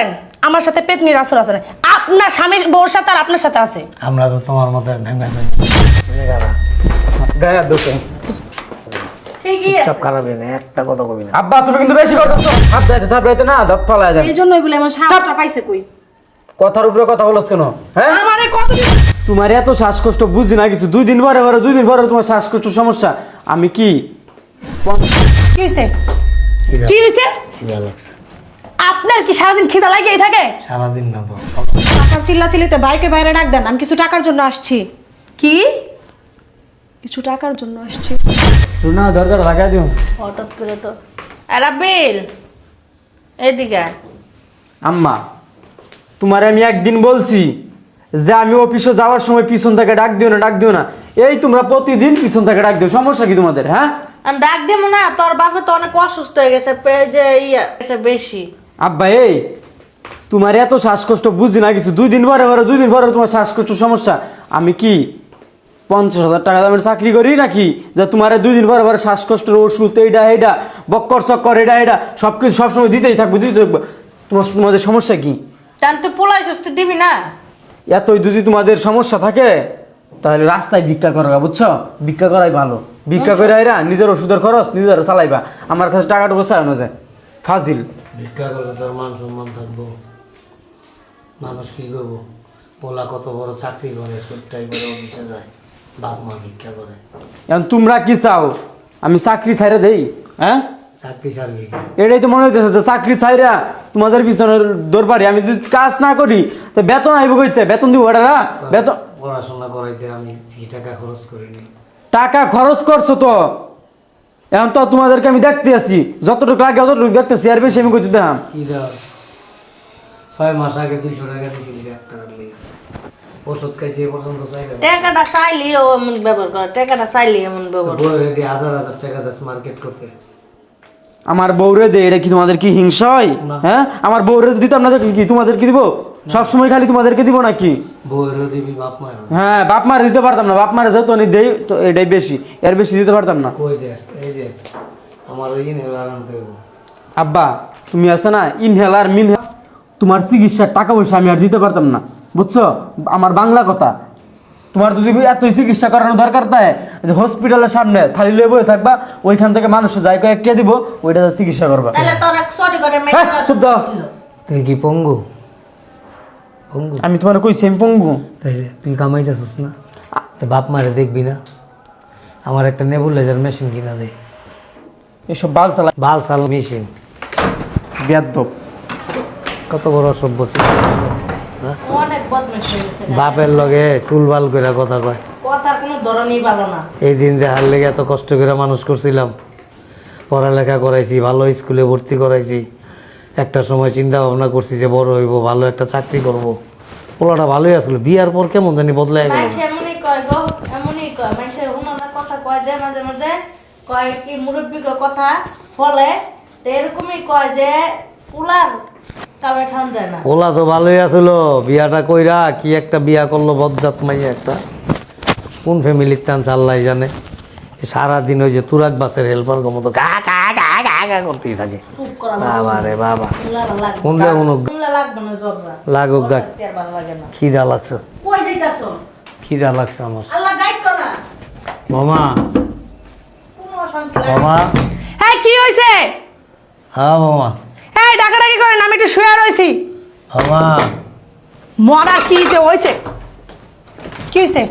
করেন আমার সাথে পেতনির আসর আছে না। আপনার স্বামীর বউর সাথে আর আপনার সাথে আছে। আমরা তো তোমার মতো ঢেঙ্গা গায়ে দোষে। ঠিকই সব খারাপ না একটা কথা কবি না। আব্বা তুমি কিন্তু বেশি কথা বলছো। থাপড়াইতে থাপড়াইতে না দাঁত ফালাই দেন এই জন্যই বলে আমার সাহসটা পাইছে কই? কথার উপরে কথা বলছ কেন? হ্যাঁ? আমারে কত তোমার এত শ্বাসকষ্ট বুঝি না কিছু। দুই দিন পরে পরে দুই দিন পরে তোমার শ্বাসকষ্ট সমস্যা। আমি কি? কি হয়েছে কি লাগছে আপনার কি সারাদিন খিদা লাগিয়েই থাকে? সারাদিন না তো। টাকার চিল্লা চিল্লিতে বাইকে বাইরে ডাক দেন আমি কিছু টাকার জন্য আসছি। কি? কিছু টাকার জন্য আসছি। রুনা দরজা লাগাই দিও। হঠাৎ করে তো। রাব্বিল এদিকে আয়। আম্মা তোমারে আমি একদিন বলছি যে আমি অফিসে যাওয়ার সময় পিছন থেকে ডাক দিও না ডাক দিও না। এই তোমরা প্রতিদিন পিছন থেকে ডাক দিও সমস্যা কি তোমাদের হ্যাঁ? আমি ডাক দেবো না তোর বাপে তো অনেক অসুস্থ হয়ে গেছে পে- যে ইয়া গেছে বেশি। আব্বা এই তোমার এত শ্বাসকষ্ট বুঝি না কিছু। দুই দিন পরে পরে দুই দিন পরে তোমার শ্বাসকষ্ট সমস্যা। আমি কি পঞ্চাশ হাজার টাকা দামের চাকরি করি নাকি? যে তোমার দুই দিন পরে পরে শ্বাসকষ্টের ওষুধ এইটা এইটা বক্কর চক্কর এটা এটা সব কিছু সবসময় দিতেই থাকব দিতে থাকব। তোমার তোমাদের সমস্যা কি? তাহলে তুই পোলাই সুস্থ দিবি না? এতই যদি তোমাদের সমস্যা থাকে তাহলে রাস্তায় ভিক্ষা করা বুঝছ? ভিক্ষা করাই ভালো। ভিক্ষা করে আইরা নিজের ওষুধের খরচ নিজের চালাইবা। আমার কাছে টাকাটুকু চালানো যায়। ফাজিল। ভিক্ষা করলে তোর মান সম্মান থাকব। মানুষ কি করব? পোলা কত বড় চাকরি করে অফিসে যায় বাপ মা ভিক্ষা করে। এখন তোমরা কি চাও? আমি চাকরি ছাইরে দেই? হ্যাঁ? চাকরি ছাড়বি কি? এটাই তো মনে হইতেছে যে চাকরি ছাইরা তোমাদের পিছনের দরবারে আমি যদি কাজ না করি তো বেতন আইব কইতে? বেতন দিব এটারা বেতন পড়াশোনা করাইতে আমি কি টাকা খরচ করিনি? টাকা খরচ করছ তো? এখন তো তোমাদেরকে আমি দেখতে আসি। যতটুকু লাগে অতটুকু দেখতেছি আর বেশি আমি কইতে দাম কি দাও? ছয় মাস আগে দুইশো টাকা দিয়েছিলি ডাক্তারের লেগে। ওষুধ খাইছে এ পর্যন্ত টাকাটা চাইলি এমন ব্যবহার করে টাকাটা চাইলি এমন ব্যবহার করে। দিয়ে হাজার হাজার টাকা দাস মার্কেট করতে। আমার বউরে দে এটা কি তোমাদের কি হিংসা হয়? হ্যাঁ? আমার বউরে দিতাম না কি তোমাদের কি দিব? সব সময় খালি তোমাদেরকে দিব নাকি? হ্যাঁ বাপ মারে দিতে পারতাম না। বাপ মারে যেহেতু আমি দেই তো এটাই বেশি। এর বেশি দিতে পারতাম না। কই দেস এই যে আমার ওই ইনহেলার আনতে হইব। আব্বা তুমি আছে না? ইনহেলার মিন তোমার চিকিৎসার টাকা পয়সা আমি আর দিতে পারতাম না। বুঝছ? আমার বাংলা কথা। তোমার তো যদি এত চিকিৎসা করানো দরকার তাই। যে হসপিটালের সামনে থালি লয়ে বয়ে থাকবা ওইখান থেকে মানুষ যাই কয়েকটা দিব ওইটা চিকিৎসা করবা। তাহলে তোর এক সরি করে হ্যাঁ, চুপ দাও। তুই কি পঙ্গু? পঙ্গু আমি তোমার কইছি আমি পঙ্গু তাইলে তুই কামাইতেছিস না? তো বাপ মারে দেখবি না? আমার একটা নেবুলাইজার মেশিন কিনা দে। এসব বাল চালা বাল সাল মেশিন। বেদ্যপ কত বড় অসভ্য ছিল। হ্যাঁ? অনেক বদমাশ বাপের লগে চুল বাল করে কথা কয়। কথার কোনো ধরনই ভালো না। এই দিন দেখার লেগে এত কষ্ট করে মানুষ করছিলাম। পড়ালেখা করাইছি ভালো স্কুলে ভর্তি করাইছি। একটা সময় চিন্তা ভাবনা করছি যে বড় হইব ভালো একটা চাকরি করব। পোলাটা ভালোই আসলো বিয়ার পর কেমন জানি বদলাই গেল। মানুষ এমনই কয় গো এমনই কয়। মানুষের উনারা কথা কয় যে মাঝে মাঝে কয় কি মুরব্বী কথা ফলে তো এরকমই কয় যে পুলার ভালোই আসলো বিয়াটা কইরা কি একটা বিয়া করল বদজাত মাইয়া একটা। কোন ফ্যামিলির চান্স আল্লাহ জানে। সারাদিন ওই যে তুরাক বাসের হেল্পার মতো গা গা করতেই থাকে। বাবা রে শুনলে মনে লাগুক খিদা লাগছে। খিদা লাগছে আমার। মামা। মামা। হ্যাঁ কি হইছে? হ্যাঁ মামা। এই ডাকাডাকি করেন আমি একটু শুয়ে রইছি। মামা। মরা কি যে হইছে? কি হইছে?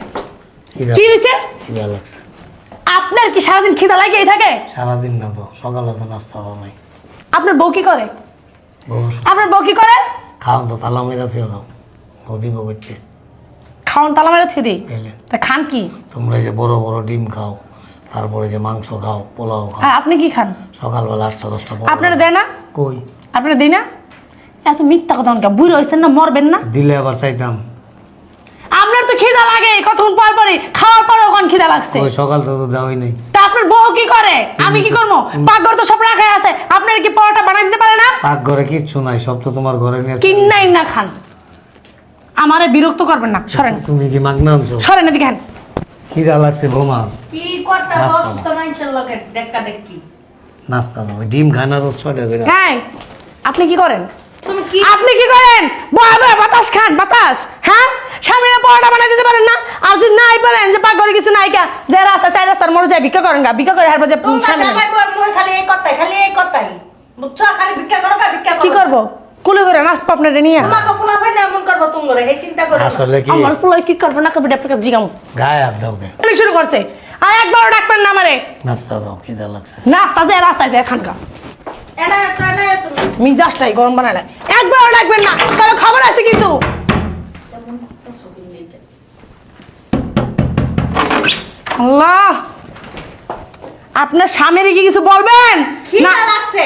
কি হইছে? খিদা লাগছে। আপনার কি সারাদিন খিদা লাগিয়েই থাকে? সারাদিন না তো সকালে তো নাস্তা দাও নাই আপনার বউ কি করে? বউ আপনার বউ কি করে? খাওয়ান তো তালা মেরা থুয়ে দাও। গদি বগচ্ছে খাওয়ান তালা মেরে থুই দিই? তা খান কি? তোমরা যে বড় বড় ডিম খাও তারপরে যে মাংস খাও পোলাও খাও। হ্যাঁ আপনি কি খান? সকালবেলা আটটা দশটা আপনারা দেয় না? কই? আপনারা দিই না? এত মিথ্যা কথা বুড়ো হয়েছেন না মরবেন না? দিলে আবার চাইতাম। খিদা লাগে কতক্ষণ পর পরই খাওয়ার পরে ওখান খিদা লাগছে। ওই সকাল তো তো দেওয়াই নেই। তা আপনার বউ কি করে? আমি কি করব? পাকঘর তো সব রাখাই আছে। আপনার কি পরোটা বানাই দিতে পারে না? পাক ঘরে কিচ্ছু নাই সব তো তোমার ঘরে নিয়ে কিন্নাই না খান। আমারে বিরক্ত করবেন না সরেন। তুমি কি মাগনা আনছো? সরেন এদিকে খান খিদা লাগছে বোমা। কি কথা নাস্তা অসুস্থ মানুষের লগে? দেখা দেখি। নাস্তা দাও ডিম খানার ছয়টা করে হ্যাঁ আপনি কি করেন? তুমি কি আপনি কি করেন? বয়া বয়া বাতাস খান বাতাস হ্যাঁ? সামনে পরোটা বানাই দিতে পারেন না। আর যদি নাই পারেন যে পাক করে কিছু নাই কা যে রাস্তা চাই রাস্তার মোড়ে যায় ভিক্ষা করেন গা ভিক্ষা করে হারবা যে তোমরা মুখে খালি এই কথাই খালি এই কথাই। বুঝছ? খালি ভিক্ষা করো গা ভিক্ষা করো। কি করব? কুলে করে নাচবো আপনার নিয়ে। তোমাকে পোলা ফাই না এমন করব তুমি এই চিন্তা করো আসলে কি? আমার পোলায় কি করব? না করব আপনাকে জিগাম। গায়ে হাত দাও কে আমি শুরু করছে। আর একবার ডাকবেন না আমারে। নাস্তা দাও খিদা লাগছে। নাস্তা যায় রাস্তায় যায় খানকা এনা এনা তুমি মিজাজটাই গরম বানালে একবার ডাকবেন না। তাহলে খবর আছে কিন্তু? আল্লাহ! আপনার স্বামীর কি কিছু বলবেন? খিদা লাগছে।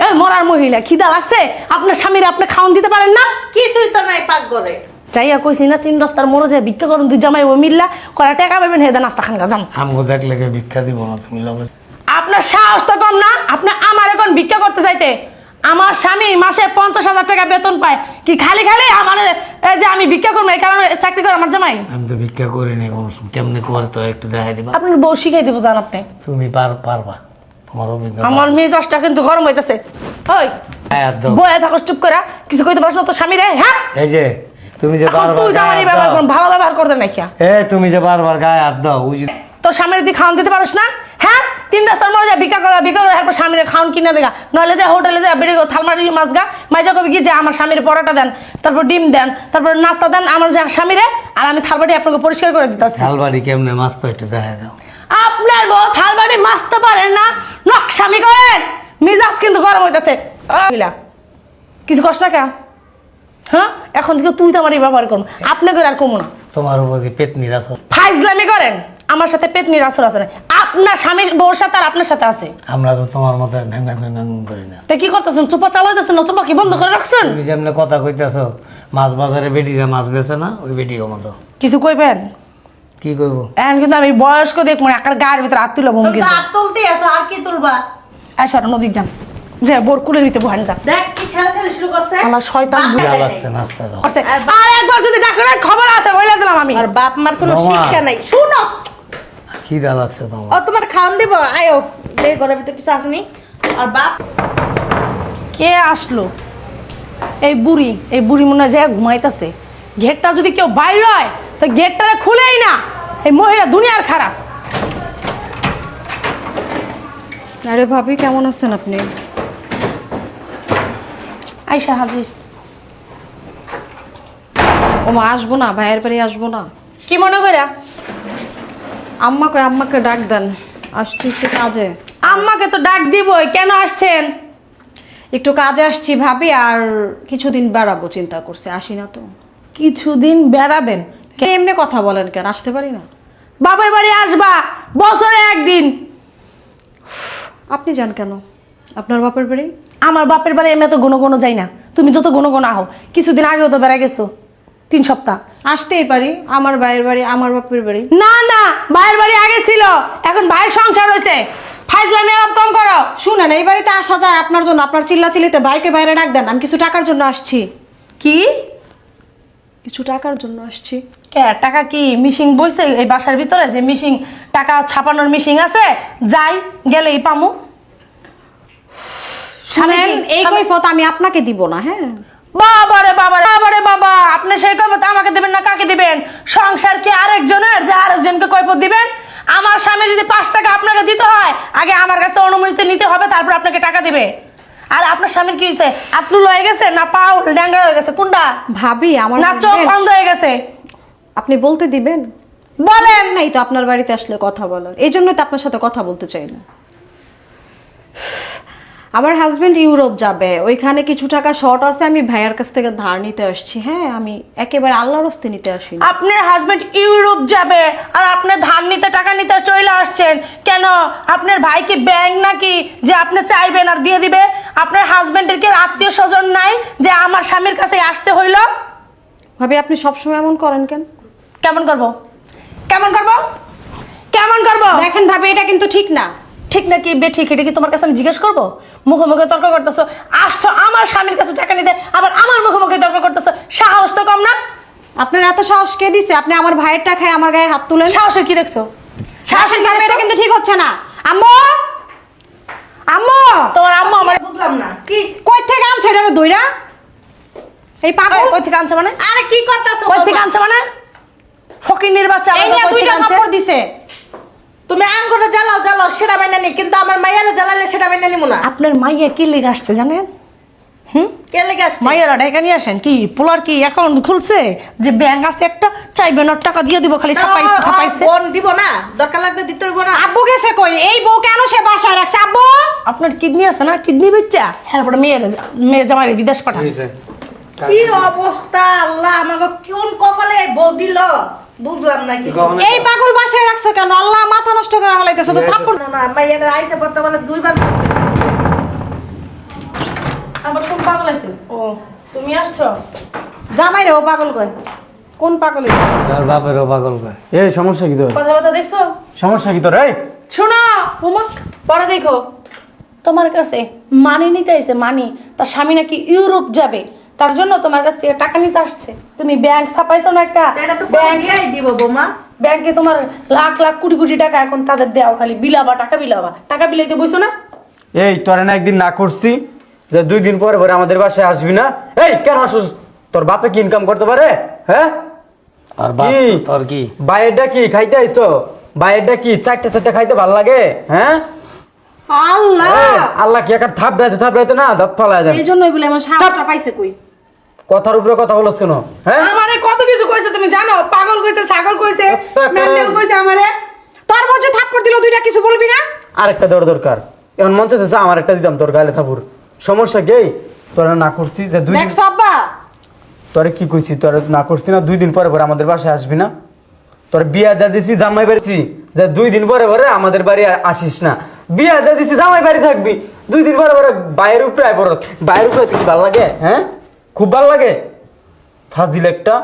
এ মরার মহিলা খিদা লাগছে? আপনার স্বামীর আপনি খাওয়ান দিতে পারেন না? কিছুই তো নাই পাক করে চাইয়া কইছি না তিন রাস্তার মরে যায় ভিক্ষা করুন দুই জামাই ও মিল্লা করা টাকা পাবেন হেদা নাস্তা খান গা আমগো দেখলে ভিক্ষা দিব না তুমি লগে। আপনার সাহস তো কম না? আপনি আমার এখন ভিক্ষা করতে চাইতে আমার স্বামী মাসে পঞ্চাশ হাজার টাকা বেতন পায়। কি খালি খালি? আমার এই যে আমি ভিক্ষা করব এই কারণে চাকরি করে আমার জামাই? আমি তো ভিক্ষা কোনো সময়। কেমনে করে তো একটু দেখাই দিবা? আপনার বউ শিখাই দেবো জান আপনি। তুমি পার পারবা। তোমার অভিজ্ঞতা আমার মেজাজটা কিন্তু গরম হইতেছে। ওই দাও বয়ে থাকো চুপ করে কিছু কইতে পারছ তো স্বামী রে? হ্যাঁ? এই যে তুমি যে বারবার তুই তো হাত ব্যবহার করুন ভালো ব্যবহার করতে নাই কিয়া? এ তুমি যে বারবার গায়ে হাত দাও বুঝি তোর স্বামীর তুই খাওয়ান দিতে পারিস না? হ্যাঁ? তিন রাস্তার মরে যা ভিক্ষা করা ভিক্ষা করে তারপর স্বামীর খাওয়ান কিনে দেখা নইলে যা হোটেলে যা বেড়ে থালমারি মাছ গা মাইজা কবি কি যে আমার স্বামীর পরোটা দেন তারপর ডিম দেন তারপর নাস্তা দেন আমার যে স্বামীরে আর আমি থালবাটি আপনাকে পরিষ্কার করে দিতেছি। ঝালবাড়ি কেমনে মাছ তো একটু দেখাই দাও। আপনার বউ থালবাটি মাছতে পারেন না। নকশামি করেন মিজাজ কিন্তু গরম হইতেছে। কিছু কষ্ট না কে? হ্যাঁ? এখন থেকে তুই তো আমারই ব্যবহার করুন আপনাকে আর কমু না। তোমার উপর কি পেতনি রাস ফাইজলামি করেন। আমার সাথে পেতনির আসর আছে না। আপনার স্বামীর বউর সাথে আর আপনার সাথে আছে? আমরা তো তোমার মতো ঢ্যাং ঢ্যাং ঢ্যাং ঢ্যাং করি না। তা কি করতেছেন? চোপা চালাইতেছেন না? চোপা কি বন্ধ করে রাখছেন? তুমি যেমনি কথা কইতেছো মাছ বাজারে বেটিরা মাছ বেছে না ওই বেটিও মতো। কিছু কইবেন? কি করব এখন কিন্তু আমি বয়স্ক দেখ মানে একার গায়ের ভিতরে হাত তুলে বম তো কিন্তু হাত তুলতে আছো আর কি তুলবা? এই সর নদীক যান। যে বোর কুলের ভিতরে বহান যান দেখ কি খেলা খেলা শুরু করছে। আমার শয়তান দেখাই লাগছে নাস্তা দাও। আর একবার যদি ডাক্তার খবর আছে বলে দিলাম আমি। আর বাপ মার কোনো। শিক্ষা নাই। শুনো খিদা লাগছে তোমার। ও তোমার খাওয়ান দিব। আয়ো দে ঘরের ভিতরে কিছু আসেনি আর বাপ? কে আসলো? এই বুড়ি এই বুড়ি মনে হয় ঘুমাইতেছে। গেটটা যদি কেউ বাইর হয় তো গেটটা খুলেই না। এই মহিলা দুনিয়ার খারাপ। আরে ভাবি কেমন আছেন আপনি? আইসা হাজির। ও মা আসব না ভাইয়ের বাড়ি আসব না। কি মনে কইরা? আম্মাকে আম্মাকে ডাক দেন। আসছি একটু কাজে। আম্মাকে তো ডাক দিবই কেন আসছেন? একটু কাজে আসছি ভাবি আর কিছুদিন বেড়াবো চিন্তা করছে আসি না তো। কিছুদিন বেড়াবেন? কে এমনি কথা বলেন কেন? আসতে পারি না। বাবার বাড়ি আসবা বছরে একদিন। আপনি যান কেন? আপনার বাপের বাড়ি? আমার বাপের বাড়ি আমি এত গুনো গুনো যাই না। তুমি যত গুনো গুনো আহো কিছুদিন আগেও তো বেড়া গেছো। তিন সপ্তাহ। আসতেই পারি আমার ভাইয়ের বাড়ি আমার বাপের বাড়ি। না না ভাইয়ের বাড়ি আগে ছিল এখন ভাইয়ের সংসার হয়েছে ফাইজলামি আলাপ কম করো। শুনেন এই বাড়িতে আসা যায় আপনার জন্য আপনার চিল্লা চিল্লিতে ভাইকে বাইরে ডাক দেন আমি কিছু টাকার জন্য আসছি। কি? কিছু টাকার জন্য আসছি। কে টাকা কি? মিশিং বইছে এই বাসার ভিতরে? যে মিশিং টাকা ছাপানোর মিশিং আছে? যাই গেলেই পামু। শুনেন এই কৈফত আমি আপনাকে দিব না হ্যাঁ? বাবারে বাবারে বাবারে বাবা। আপনি সেই কৈফত আমাকে দিবেন না কাকে দিবেন? সংসার কি আরেকজনের? যে আরেকজনকে কৈফত দিবেন? আমার স্বামী যদি পাঁচ টাকা আপনাকে দিতে হয় আগে আমার কাছে অনুমতি নিতে হবে তারপর আপনাকে টাকা দিবে। আর আপনার স্বামীর কি হয়েছে? আপনি লয়ে গেছে না পাও ল্যাংড়া হয়ে গেছে কোনটা ভাবি আমার না চোখ বন্ধ হয়ে গেছে। আপনি বলতে দিবেন? বলেন। নাই তো আপনার বাড়িতে আসলে কথা বলার। এই জন্যই তো আপনার সাথে কথা বলতে চাই না। আমার হাজবেন্ড ইউরোপ যাবে। ওইখানে কিছু টাকা শর্ট আছে আমি ভাইয়ার কাছ থেকে ধার নিতে আসছি। হ্যাঁ আমি একেবারে আল্লাহর হস্তে নিতে আসি আপনার হাজবেন্ড ইউরোপ যাবে আর আপনি ধার নিতে টাকা নিতে চলে আসছেন। কেন? আপনার ভাই কি ব্যাংক নাকি? যে আপনি চাইবেন আর দিয়ে দিবে? আপনার হাজবেন্ডের কি আত্মীয় স্বজন নাই যে আমার স্বামীর কাছে আসতে হইল? ভাবি আপনি সবসময় এমন করেন কেন? কেমন করব? কেমন করব? কেমন করব? দেখেন ভাবি এটা কিন্তু ঠিক না। ঠিক নাকি বে ঠিক এটা কি তোমার কাছে আমি জিজ্ঞেস করব? মুখে মুখে তর্ক করতেছো। আসছো আমার স্বামীর কাছে টাকা নিতে আবার আমার মুখে মুখে তর্ক করতেছো। সাহস তো কম না? আপনার এত সাহস কে দিছে? আপনি আমার ভাইয়ের টাকায় আমার গায়ে হাত তুলেন? সাহসের কি দেখছ? সাহসের কি এটা কিন্তু ঠিক হচ্ছে না। আম্মু! আম্মু! তোমার আম্মু আমার বুঝলাম না। কি? কই থেকে আনছো এটা দইরা? এই পাগল? কই থেকে আনছে মানে? আরে কি করতেছো কই থেকে আনছে মানে? ফকিনির বাচ্চা আমার নিয়ে কই থেকে আনছে? কাপড় দিছে। তুমি আঙ্গুরে জ্বালাও জ্বালাও সেটা মেনে নি কিন্তু আমার মাইয়ারে জ্বালালে সেটা মেনে নিব না। আপনার মাইয়া কি লেগে আসছে জানেন? হুম? কে লেগে আসছে? মাইয়ারা ডেকে নিয়ে আসেন কি? পোলার কি অ্যাকাউন্ট খুলছে? যে ব্যাংক আছে একটা চাইবেন আর টাকা দিয়ে দিব খালি ছাপাই ছাপাইছে বোন দিব না দরকার লাগলে দিতে হইব না। আব্বু গেছে কই? এই বউ কেন সে বাসায় রাখছে? আব্বু! আপনার কিডনি আছে না? কিডনি বেচা? হ্যাঁ পরে মেয়ের মেয়ের জামাই বিদেশ পাঠান। কি অবস্থা আল্লাহ আমাকে কোন কপালে বউ দিল? বুঝলাম না কি এই পাগল বাসায় রাখছো কেন? আল্লাহ মাথা নষ্ট করে তো থাপ্পড় না আইসে বর্তমানে দুইবার। আবার কোন পাগল আছে? ও তুমি আসছো? জামাই রে ও পাগল কই কোন পাগল এটা? আর বাপেরও পাগল এই সমস্যা কি তোর? কথাবার্তা দেখছ? সমস্যা কি তোর? এই! শোনো উমা পরে দেখো। তোমার কাছে মানি নিতে আইছে মানি। তার স্বামী নাকি ইউরোপ যাবে। তার জন্য তোমার কাছ থেকে টাকা নিতে আসছে। তুমি ব্যাংক ছাপাইছো না একটা ব্যাংক ব্যাংকে দিব বৌমা। ব্যাংকে তোমার লাখ লাখ কোটি কোটি টাকা এখন তাদের দেওয়া খালি। বিলাবা টাকা বিলাবা। টাকা বিলাইতে বইছো না? এই তোরে না একদিন না করছি যে দুই দিন পরে পরে আমাদের বাসায় আসবি না? এই কেন আসুস? তোর বাপে কি ইনকাম করতে পারে? হ্যাঁ? আর বাপ কি? তোর কি? বাইরেটা কি খাইতে আইছো? বাইরেটা কি চারটে চারটে খাইতে ভালো লাগে? হ্যাঁ? আল্লাহ! আল্লাহ কি একটা থাপ রাইতে থাপ রাইতে না? দাঁত ফালাই দেন। এই জন্যই বলে আমার সাহসটা পাইছে কই? কথার উপরে কথা বলছ কেন? হ্যাঁ? আমারে কত কিছু কইছে তুমি জানো? পাগল কইছে ছাগল কইছে কারণ- কইছে আমারে। তোর বউ যে থাপ্পড় দিল দুইটা কিছু বলবি না? আরেকটা দেওয়ার দরকার। এখন মন চাইতেছে আমার একটা দিতাম তোর গালে থাপুর সমস্যা কি? তোরা না করছি যে দুই দিন দেখছ আব্বা? তোরে কি কইছি? তোরে না করছি না দুই দিন পরে পরে আমাদের বাসায় আসবি না? তোর বিয়া দা দিছি জামাই বাড়িছি যে দুই দিন পরে পরে আমাদের বাড়ি আসিস না। বিয়া দা দিছি জামাই বাড়ি থাকবি। দুই দিন পরে পরে বাইরের উপরে আয় পড়স বাইরের উপরে কি ভালো লাগে হ্যাঁ? খুব ভালো লাগে? ফাজিল একটা।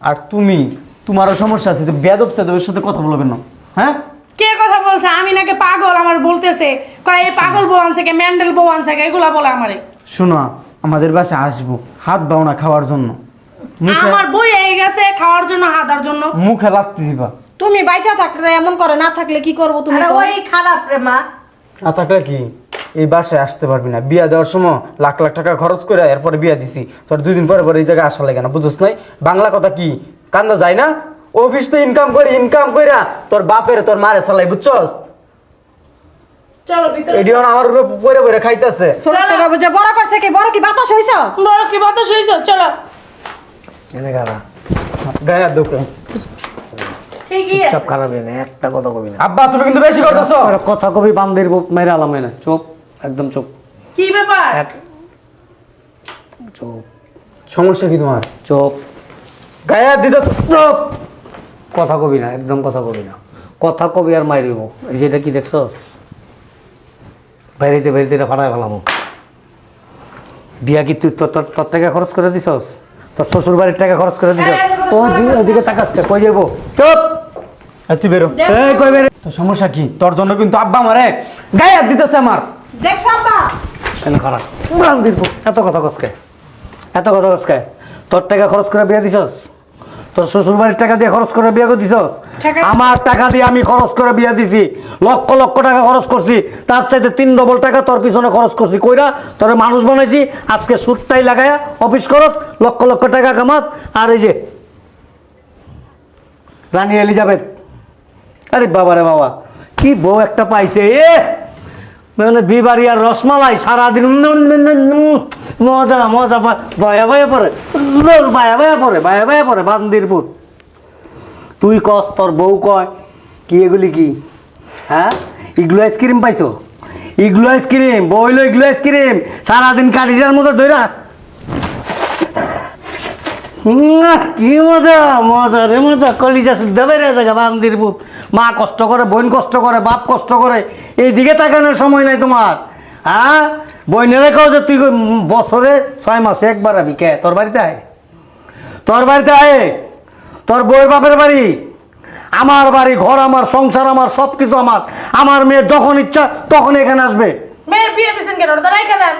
আর তুমি তোমারও সমস্যা আছে তো বেদব চেদবের সাথে কথা বলবে না। হ্যাঁ? কে কথা বলছে? আমি নাকি পাগল আমার বলতেছে। কয় এই পাগল বউ আনছে কে মেন্ডেল বউ আনছে কে এগুলা বলে আমারে। শোনো আমাদের বাসায় আসব হাত বাও না খাওয়ার জন্য। মুখে আমার বই এই গেছে খাওয়ার জন্য হাতার জন্য। মুখে লাগতে দিবা। তুমি বাইচা থাকলে এমন করে না থাকলে কি করব তুমি আরে ওই খারাপ রে মা। না থাকলে কি? এই বাসায় আসতে পারবি না। বিয়া দেওয়ার সময় লাখ লাখ টাকা খরচ করে এরপরে বিয়া দিছি। তোর দুই দিন পরে পরে এই জায়গায় আসা লাগে না বুঝছ নাই? বাংলা কথা কি? কান্দা যায় না? অফিস তো ইনকাম করে ইনকাম কইরা তোর বাপের তোর মারে চালাই বুঝছস? চলো ভিতরে। এডিও আমার উপরে পরে পরে খাইতেছে। ছোট থেকে বুঝে বড় করছে কি? বড় কি বাতাস হইছস বড় কি বাতাস হয়েছে চলো। এনে খারাপ গায়ের দোকান সব খারাপ একটা কথা কবি না। আব্বা তুমি কিন্তু বেশি করতেছো। কথা কবি বান্দির মেরে আলাম এনে চুপ। একদম চুপ কি ব্যাপার? এক চুপ সমস্যা কি তোমার? চুপ গায়ের দিতেছ চুপ কথা কবি না একদম কথা কবি না। কথা কবি আর মাইরিব এই যেটা কি দেখছস বাইরেতে বাইরেতে এটা ফাটাই ফেলাম বিয়া কি তুই তোর তোর- টাকা খরচ করে দিছস? তোর শ্বশুর বাড়ির টাকা খরচ করে দিছস? ও দি- ওদিকে তাকাস কই যাব চুপ! তুই বেরো। এই কই বেরে? তোর সমস্যা কি? তোর জন্য কিন্তু আব্বা আমারে গায়ে দিতেছে আমার। দেখছ আব্বা? কেন খারাপ? বান্দির পুত, এত কথা কসকে এত কথা কসকে তোর টাকা খরচ করে বিয়া দিছস? তোর শ্বশুর বাড়ির টাকা দিয়ে খরচ করে বিয়া দিছস আমার টাকা দিয়ে আমি খরচ করে বিয়া দিছি। লক্ষ লক্ষ টাকা খরচ করছি। তার চাইতে তিন ডবল টাকা তোর পিছনে খরচ করছি। কইরা তোর মানুষ বানাইছি। আজকে সুটটাই লাগায়া অফিস খরচ লক্ষ লক্ষ টাকা কামাস। আর এই যে রানী এলিজাবেথ। আরে বাবা রে বাবা কি বউ একটা পাইছে এ মানে বিবারি আর রসমালাই সারাদিন মজা মজা বায়া বায়া পরে। বায়া বায়া পরে বায়া বায়া পরে বান্দির পুত। তুই কস তোর বউ কয় কি এগুলি কি? হ্যাঁ? ইগলো আইসক্রিম পাইছো? ইগলো আইসক্রিম বইলো ইগলো আইসক্রিম। সারাদিন কাটিজার মতো উম, কি মজা মজা রে মজা। কলিজা শুদ্ধ বেড়ে জায়গা, বান্দির বুত মা কষ্ট করে, বোন কষ্ট করে, বাপ কষ্ট করে এই দিকে তাকানোর সময় নাই তোমার। হ্যাঁ? বইনেরে কাও যে তুই বছরে ছয় মাসে একবার আবি। কে? তোর বাড়িতে আয়। তোর বাড়িতে আয়। তোর বউয়ের বাপের বাড়ি। আমার বাড়ি, ঘর আমার, সংসার আমার সব কিছু আমার। আমার মেয়ে যখন ইচ্ছা তখন এখানে আসবে। মেয়ের বিয়ে দিছেন কেন? ওটা রেখে দেন।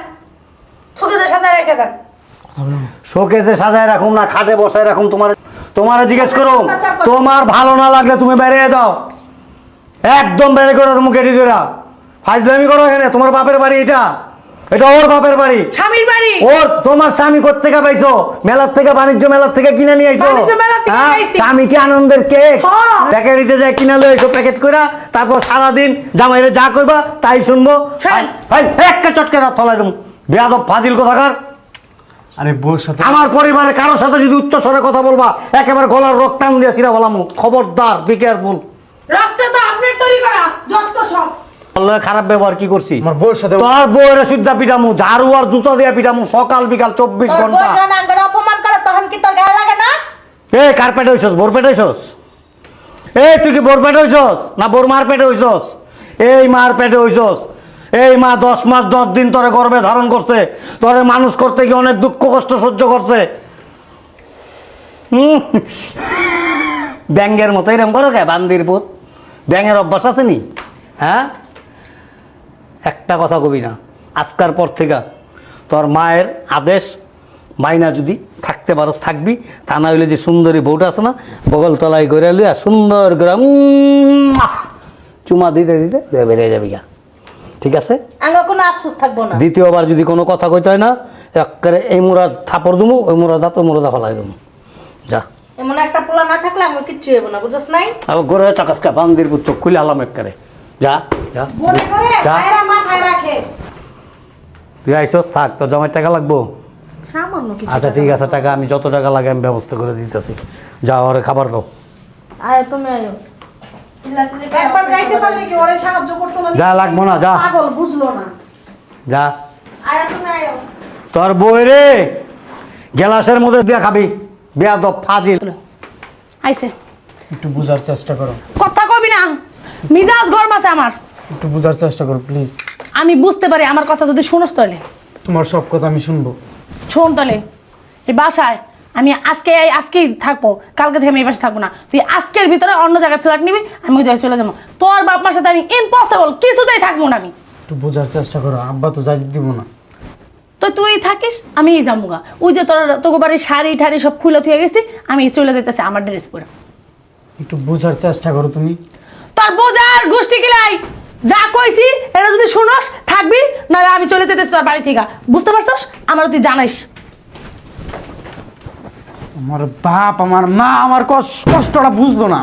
ছুটিতে সাথে রেখে দেন। শোকেসে সাজায় রাখুন না খাটে বসায় রাখুন তোমার। তোমার জিজ্ঞেস করো তোমার ভালো না লাগলে তুমি দাও একদম করে তুমি কেটে দিরা ফাইজলামি করো এখানে তোমার বাপের বাড়ি এটা। এটা ওর বাপের বাড়ি। স্বামীর বাড়ি? ওর তোমার স্বামী পাইছো? মেলার থেকে বাণিজ্য মেলার থেকে কিনে নিয়ে আইছো? হ্যাঁ? স্বামী কি আনন্দের কেক। প্যাকেটিতে যায় কিনা লই আইছো প্যাকেট কইরা তারপর সারাদিন জামাইরে যা করবা তাই শুনব। ভাই একটা চটকে রাত ফলাই দেবো বেয়াদব ফাজিল কোথাকার? আরে বউর সাথে আমার পরিবারে কারোর সাথে যদি উচ্চ স্বরে কথা বলবা একেবারে গলার রোগ টান দিয়ে সিরা বলাম। খবরদার বি কেয়ারফুল রক্ত তো আপনার তৈরি করা যত সব। আল্লাহ খারাপ ব্যবহার কি করছি? আমার বউর সাথে তোর বউয়ের সুদ্ধা পিটামু ঝাড়ু আর জুতা দিয়ে পিটামু সকাল বিকাল চব্বিশ ঘণ্টা। অপমান করে তখন কি তোর গায়ে লাগে না? এ কার পেটে হইছস? বোর পেটে হইছস? এ তুই কি বোর পেটে হইছস? না বোর মার পেটে হইছস? এই মার পেটে হইছস? এই মা দশ মাস দশ দিন তোরে গর্বে ধারণ করছে। তোরে মানুষ করতে গিয়ে অনেক দুঃখ কষ্ট সহ্য করছে। ব্যাঙ্গের মতো এরকম করো কে বান্দির পুত ব্যাঙের অভ্যাস আছে নি? হ্যাঁ? একটা কথা কবি না আজকার পর থেকে তোর মায়ের আদেশ মাইনা যদি থাকতে পারস থাকবি তা না হইলে যে সুন্দরী বউটা আছে না বগল তলায় করে লইয়া সুন্দর আহ, চুমা দিতে দিতে বেরিয়ে যাবি গা। ঠিক আছে? আঙ্গর কোনো আফসোস থাকব না। দ্বিতীয়বার যদি কোনো কথা কইতে হয় না একবারে এই মুড়া থাপড় দুমু ওই মুড়া দাঁত ওই মুড়া ফেলাই দেবো যা। এমন একটা পোলা না থাকলে আঙ্গর কিচ্ছু হইব না বুঝছ নাই? আবার গোরে চাকাসকা বান্দির চোখ খুলে আলাম একেবারে। যা যা। করে যা। ভাইরা মাথায় রাখে। তুই আইসস থাক তো জমার টাকা লাগবো? আচ্ছা ঠিক আছে টাকা আমি যত টাকা লাগে আমি ব্যবস্থা করে দিতেছি। যা ওরে খাবার দাও। আয় তুমি আয়ো। একবার যাইতে পারলে কি ওরে সাহায্য করতো না যা লাগবো না যা। পাগল বুঝলো না। যা। আয় তুমি আয়ো। তোর বই রে। গেলাসের মধ্যে দিয়া খাবি। বিয়া তো ফাজিল। আইছে। একটু বোঝার চেষ্টা করো। কথা কবি না। মিজাজ গরম আছে আমার। একটু বোঝার চেষ্টা করো প্লিজ। আমি বুঝতে পারি আমার কথা যদি শুনোস তাহলে। তোমার সব কথা আমি শুনব। শোন তাহলে। এই বাসায় আমি আজকে এই আজকেই থাকব। কালকে থেকে আমি এই পাশে থাকব না। তুই আজকের ভিতরে অন্য জায়গায় ফ্ল্যাট নিবি আমি ওই জায়গায় চলে যাব। তোর বাপ মার সাথে আমি ইম্পসিবল কিছুতেই থাকব না আমি। একটু বোঝার চেষ্টা করো আব্বা তো যাইতে দিব না। তো তুই থাকিস আমি যাব গা ওই যে তোর তোকে বাড়ির শাড়ি ঠাড়ি সব খুলে থুয়ে গেছি আমি চলে যেতেছি আমার ড্রেস পরে। একটু বোঝার চেষ্টা করো তুমি। তোর বোঝার গোষ্ঠী কিলাই যা কইছি এটা যদি শুনোস থাকবি নাহলে আমি চলে যেতেছি তোর বাড়ি থেকে। বুঝতে পারছস? আমার তুই জানাইস। আমার বাপ আমার মা আমার কষ্ট- কষ্টটা বুঝলো না।